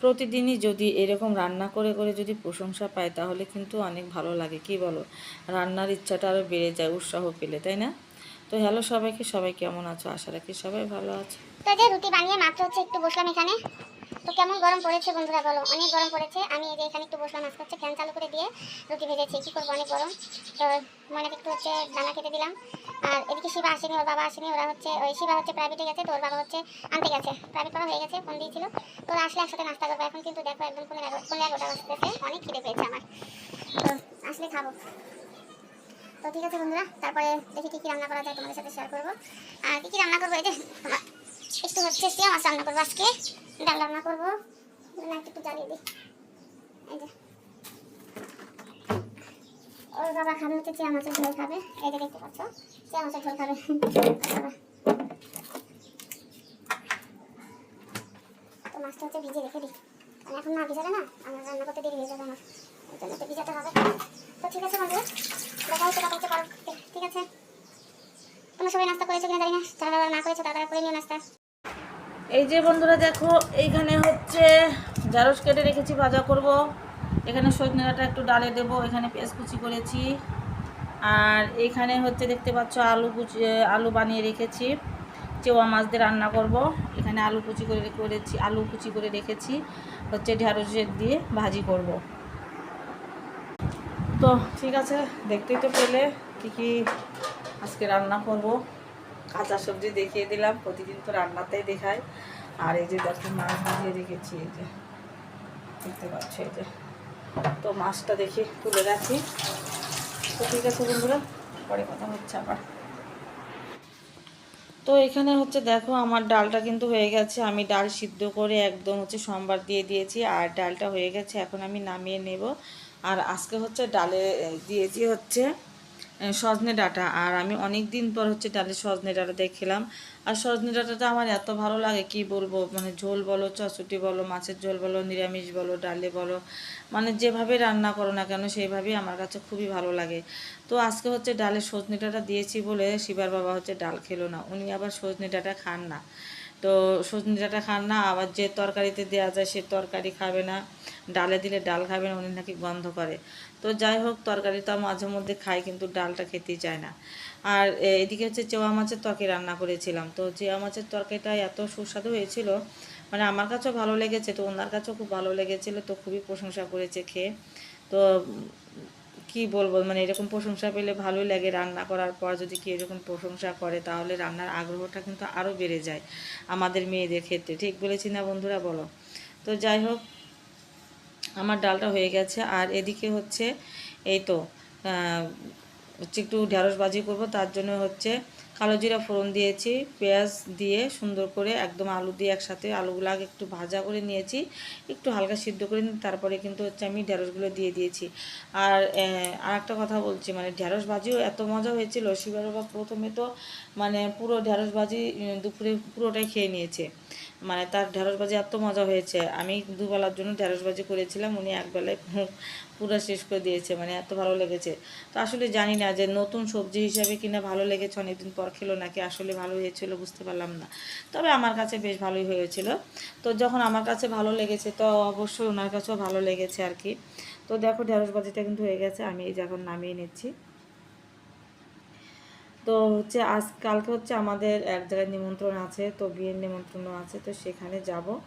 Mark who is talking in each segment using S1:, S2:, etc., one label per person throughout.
S1: প্রতিদিনই যদি এরকম রান্না করে করে যদি প্রশংসা পায়, তাহলে কিন্তু অনেক ভালো লাগে। কি বলো? রান্নার ইচ্ছাটা আরও বেড়ে যায়, উৎসাহ পেলে, তাই না? তো হ্যালো সবাইকে, সবাই কেমন আছো? আশা রাখি সবাই ভালো আছো।
S2: রুটি বানিয়ে মাত্র হচ্ছে, একটু বসলাম এখানে। তো কেমন গরম পড়েছে বন্ধুরা বলো? অনেক গরম পড়েছে। আমি এই যে এখানে একটু বসলাম আজকে হচ্ছে ফ্যান চালু করে দিয়ে রুটি ভেজেছি। কি করব, অনেক গরম। তো মানে একটু হচ্ছে দানা খেতে দিলাম। আর এদিকে শিবা আসেনি, ওর বাবা আসেনি। ওরা হচ্ছে, ওই শিবা হচ্ছে প্রাইভেটে গেছে, তো ওর বাবা হচ্ছে আনতে গেছে। প্রাইভেট করা হয়ে গেছে ফোন দিয়েছিল। তো ওরা আসলে একসাথে নাস্তা করব। এখন কিন্তু দেখো একদম এগারো, পনেরো এগারোটা বাজতেছে। অনেক খিদে পেয়েছে আমার। তো আসলে খাব। তো ঠিক আছে বন্ধুরা, তারপরে দেখি কি কি রান্না করা যায় তোমাদের সাথে শেয়ার করব। আর কি কি রান্না করব, এই যে একটু হচ্ছে সিয়া মাছ রান্না করব আজকে। ডাল রান্না করব। একটু জ্বালিয়ে দিই। ওর বাবা খাবে হচ্ছে চিয়া মাছের ঝোল খাবে। এই দেখতে পাচ্ছ চিয়া মাছের ঝোল খাবে। তো মাছটা হচ্ছে ভিজে রেখে দিই। আমি এখন না ভিজালে না, আমার রান্না করতে দেরি হয়ে যাবে আমার। ঠিক আছে সবাই নাস্তা করেছ কিনা জানি না। যারা না করেছ তারা করে নিও নাস্তা।
S1: এই যে বন্ধুরা দেখো, এইখানে হচ্ছে ঢেঁড়স কেটে রেখেছি, ভাজা করব। এখানে সজনে ডাঁটা একটু ডালে দেবো, এখানে পেঁয়াজ কুচি করেছি। আর এখানে হচ্ছে দেখতে পাচ্ছ, আলু কুচি, আলু বানিয়ে রেখেছি। চেওয়া মাছ দিয়ে রান্না করব। এখানে আলু কুচি করে করেছি, আলু কুচি করে রেখেছি। হচ্ছে ঢেঁড়সের দিয়ে ভাজি করব। তো ঠিক আছে, দেখতেই তো পেলে কী কী আজকে রান্না করব। কাঁচা সবজি দেখিয়ে দিলাম, প্রতিদিন তো রান্নাতেই দেখাই আর এই যে দেখো মাছ ভাজিয়ে রেখেছি, এই যে দেখতে পাচ্ছ এই যে। তো মাছটা দেখি, তুলে রাখি। তো ঠিক আছে বন্ধুরা, পরে কথা হচ্ছে আবার। তো এখানে হচ্ছে দেখো, আমার ডালটা কিন্তু হয়ে গেছে। আমি ডাল সিদ্ধ করে একদম হচ্ছে সোমবার দিয়ে দিয়েছি, আর ডালটা হয়ে গেছে, এখন আমি নামিয়ে নেব। আর আজকে হচ্ছে ডালে দিয়েছি হচ্ছে সজনে ডাঁটা। আর আমি অনেক দিন পর হচ্ছে ডালে সজনে ডাঁটা দিয়ে খেলাম আর সজনে ডাটাটা আমার এত ভালো লাগে, কি বলব? মানে ঝোল বলো চচুটি বলো, মাছের ঝোল বলো, নিরামিষ বলো, ডালে বলো মানে যেভাবে রান্না করো না কেন, সেইভাবেই আমার কাছে খুবই ভালো লাগে। তো আজকে হচ্ছে ডালে সজনে ডাঁটা দিয়েছি বলে শিবার বাবা হচ্ছে ডাল খেলো না, উনি আবার সজনে ডাঁটা খান না। তো সজনে ডাঁটা খান না, আবার যে তরকারিতে দেওয়া যায় সে তরকারি খাবে না। ডালে দিলে ডাল খাবেন, উনি নাকি গন্ধ করে। তো যাই হোক, তরকারি তো মাঝে মধ্যে খাই, কিন্তু ডালটা খেতেই চায় না। আর এদিকে হচ্ছে চেওয়া মাছের তরকারি রান্না করেছিলাম। তো চেওয়া মাছের তরকারিটা এত সুস্বাদু হয়েছিল মানে আমার কাছেও ভালো লেগেছে, তো ওনার কাছেও খুব ভালো লেগেছিলো, তো খুবই প্রশংসা করেছে খেয়ে। তো কি বলব মানে এরকম প্রশংসা পেলে ভালোই লাগে রান্না করার পর, যদি কি এরকম প্রশংসা করে, তাহলে রান্নার আগ্রহটা কিন্তু আরও বেড়ে যায় আমাদের মেয়েদের ক্ষেত্রে। ঠিক বলেছি না বন্ধুরা, বলো? তো যাই হোক আমার ডালটা হয়ে গেছে। আর এদিকে হচ্ছে, এই তো হচ্ছে একটু ঢ্যাঁড়স বাজি করব, তার জন্য হচ্ছে কালো জিরা ফোড়ন দিয়েছি, পেঁয়াজ দিয়ে সুন্দর করে একদম আলু দিয়ে একসাথে আলুগুলো আগে একটু ভাজা করে নিয়েছি, একটু হালকা সিদ্ধ করে তারপরে কিন্তু হচ্ছে আমি ঢেঁড়সগুলো দিয়ে দিয়েছি। আর আর একটা কথা বলছি মানে ঢেঁড়স ভাজিও এত মজা হয়েছিল, শিবার বাবা প্রথমে তো মানে পুরো ঢেঁড়স ভাজি দুপুরে পুরোটাই খেয়ে নিয়েছে। মানে তার ঢেঁড়স ভাজি এত মজা হয়েছে, আমি দুবেলার জন্য ঢেঁড়স ভাজি করেছিলাম, উনি একবেলায় পুরো- শেষ করে দিয়েছে মানে এত ভালো লেগেছে। তো আসলে জানি না যে নতুন সবজি হিসাবে কিনা ভালো লেগেছে, অনেকদিন পর খেলো নাকি আসলে ভালো হয়েছিল বুঝতে পারলাম না। তবে আমার কাছে বেশ ভালোই হয়েছিল। তো যখন আমার কাছে ভালো লেগেছে, তো অবশ্যই ওনার কাছেও ভালো লেগেছে আর কি। তো দেখো ঢেঁড়স ভাজিটা কিন্তু হয়ে গেছে, আমি এই যে এখন নামিয়ে নিচ্ছি। তো হচ্ছে আজ, কালকে হচ্ছে আমাদের এক জায়গায় নিমন্ত্রণ আছে, তো বিয়ের নিমন্ত্রণও আছে, তো সেখানে যাব।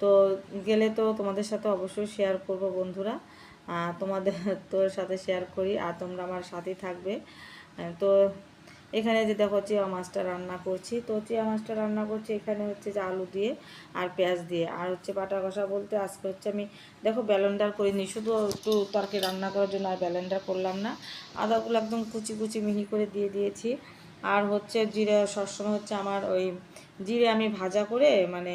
S1: তো গেলে তো তোমাদের সাথে অবশ্যই শেয়ার করব বন্ধুরা। তোমাদের তোর সাথে শেয়ার করি আর তোমরা আমার সাথেই থাকবে। তো এখানে যে দেখো চেয়া মাছটা রান্না করছি। তো চেয়া মাছটা রান্না করছি এখানে হচ্ছে যে আলু দিয়ে আর পেঁয়াজ দিয়ে। আর হচ্ছে বাটা কষা বলতে আজকে হচ্ছে আমি দেখো ব্যালেন্ডার করিনি, শুধু একটু তরকারি রান্না করার জন্য আর ব্যালেন্ডার করলাম না। আদাগুলো একদম কুচি কুচি মিহি করে দিয়ে দিয়েছি। আর হচ্ছে জিরে সবসময় হচ্ছে আমার ওই জিরে আমি ভাজা করে মানে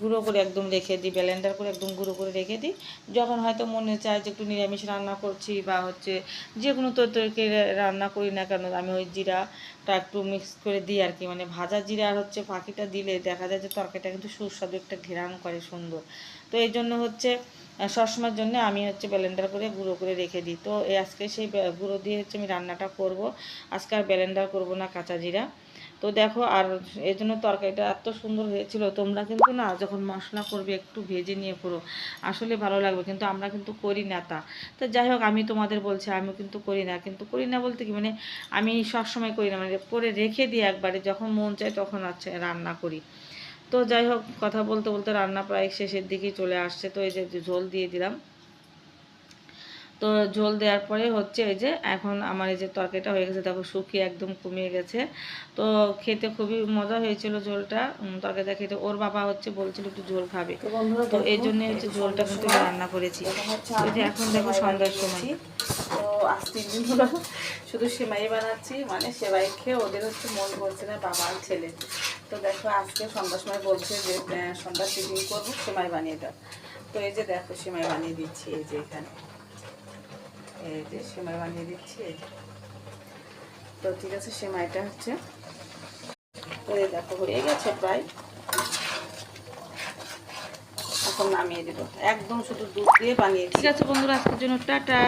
S1: গুঁড়ো করে একদম রেখে দিই ব্লেন্ডার করে একদম গুঁড়ো করে রেখে দিই। যখন হয়তো মনে চায় যে একটু নিরামিষ রান্না করছি বা হচ্ছে যে কোনো তরকারি রান্না করি না কেন, আমি ওই জিরাটা একটু মিক্স করে দিই আর কি। মানে ভাজা জিরা আর হচ্ছে ফাঁকিটা দিলে দেখা যায় যে তরকারিটা কিন্তু সুস্বাদু একটা ঘেরান করে সুন্দর। তো এই জন্য হচ্ছে সবসময়ের জন্য আমি হচ্ছে ব্লেন্ডার করে গুঁড়ো করে রেখে দিই। তো আজকে সেই গুঁড়ো দিয়ে হচ্ছে আমি রান্নাটা করব। আজকে আর ব্লেন্ডার করব না কাঁচা জিরা। তো দেখো, আর এই জন্য তরকারিটা এত সুন্দর হয়েছিল। তোমরা কিন্তু না, যখন মশলা করবে, একটু ভেজে নিয়ে করো। আসলে ভালো লাগবে, কিন্তু আমরা কিন্তু করি না তা। তো যাই হোক, আমি তোমাদের বলছি, আমিও কিন্তু করি না। কিন্তু করি না বলতে কি মানে আমি সবসময় করি না মানে করে রেখে দিই একবারে, যখন মন চায় তখন আছে, রান্না করি। তো যাই হোক, কথা বলতে বলতে রান্না প্রায় শেষের দিকেই চলে আসছে। তো এই যে ঝোল দিয়ে দিলাম। তো ঝোল দেওয়ার পরে হচ্ছে এই যে এখন আমার এই যে তরকারিটা হয়ে গেছে দেখো শুকিয়ে একদম কমিয়ে গেছে। তো খেতে খুবই মজা হয়েছিল ঝোলটা তরকারিটা খেতে। ওর বাবা হচ্ছে বলছিল একটু ঝোল খাবে। তো এই জন্য হচ্ছে ঝোলটা কিন্তু রান্না করেছি। এই যে এখন দেখো সন্ধ্যার সময়।
S3: তো আজ তিন দিন হলো শুধু সেমাই বানাচ্ছি মানে সেমাই খেয়ে ওদের হচ্ছে মন বলছে না বাবা আর ছেলে। তো দেখো আজকে সন্ধ্যার সময় বলছে যে সন্ধ্যার টিফিন করব সেমাই বানিয়ে দাও। তো এই যে দেখো সেমাই বানিয়ে দিচ্ছি এই যে এখানে। সেমাই বানিয়ে দিচ্ছি তো ঠিক আছে, সেমাইটা হচ্ছে করে দেখো, হয়ে গেছে প্রায়। এখন নামিয়ে দেবো। একদম শুধু দুধ দিয়ে বানিয়ে
S1: ঠিক আছে বন্ধুরা, আজকের জন্য টাটা।